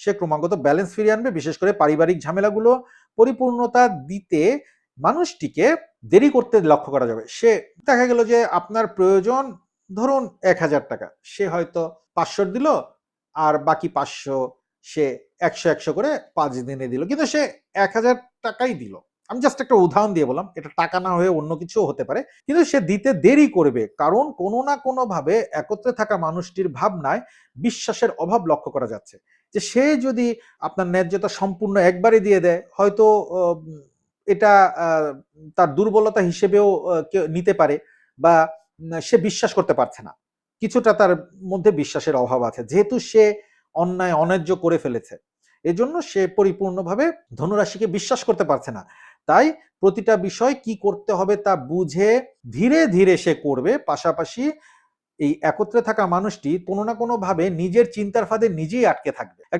সে ক্রমাগত ব্যালেন্স ফিরিয়ে আনবে, বিশেষ করে পারিবারিক ঝামেলাগুলো পরিপূর্ণতা দিতে মানুষটিকে দেরি করতে লক্ষ্য করা যাবে। সে দেখা গেল যে আপনার প্রয়োজন ধরুন এক হাজার টাকা, সে হয়তো পাঁচশো দিল আর বাকি পাঁচশো সে একশো একশো করে পাঁচ দিনে দিল। কিন্তু সে এক হাজার টাকাই দিল। আমি জাস্ট একটা উদাহরণ দিয়ে বললাম, এটা টাকা না হয়ে অন্য কিছু হতে পারে, কিন্তু সে দিতে দেরি করবে কারণ কোনো না কোনো ভাবে একত্রে থাকা মানুষটির ভাবনায় বিশ্বাসের অভাব লক্ষ্য করা যাচ্ছে। যে সে যদি আপনার ন্যায্যতা সম্পূর্ণ একবারে দিয়ে দেয়, হয়তো এটা তার দুর্বলতা হিসেবেও নিতে পারে বা সে বিশ্বাস করতে পারছে না। কিছুটা তার মধ্যে বিশ্বাসের অভাব আছে। যেহেতু সে অন্যায় অন্যায্য করে ফেলেছে, এজন্য সে পরিপূর্ণভাবে ধনুরাশিকে বিশ্বাস করতে পারছে না। তাই প্রতিটা বিষয় কি করতে হবে তা বুঝে ধীরে ধীরে সে করবে। পাশাপাশি এই একত্রে থাকা মানুষটি কোনো না কোনোভাবে নিজের চিন্তার ফাঁদে নিজেই আটকে থাকবে।